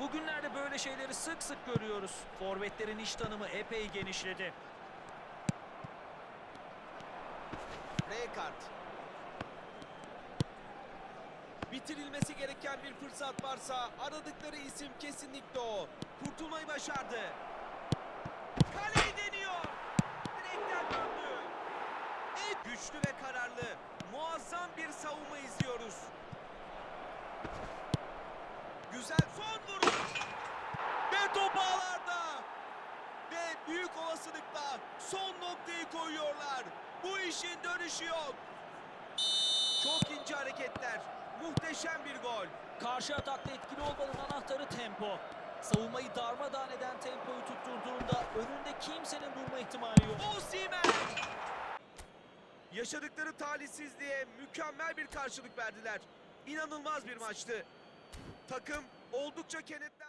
Bugünlerde böyle şeyleri sık sık görüyoruz. Forvetlerin iş tanımı epey genişledi. Rekart. Bitirilmesi gereken bir fırsat varsa aradıkları isim kesinlikle o. Kurtulmayı başardı. Kaleyi deniyor. Direkten döndü. Güçlü ve kararlı. Muazzam bir savunma izliyoruz. Güzel son vuruş. Ve top ağlarda. Ve büyük olasılıkla son noktayı koyuyorlar. Bu işin dönüşü yok. Çok ince hareketler. Muhteşem bir gol. Karşı atakta etkili olmanın anahtarı tempo. Savunmayı darmadağın eden tempoyu tutturduğunda önünde kimsenin durma ihtimali yok. Osimhen! Yaşadıkları talihsizliğe mükemmel bir karşılık verdiler. İnanılmaz bir maçtı. Takım oldukça kenetlen...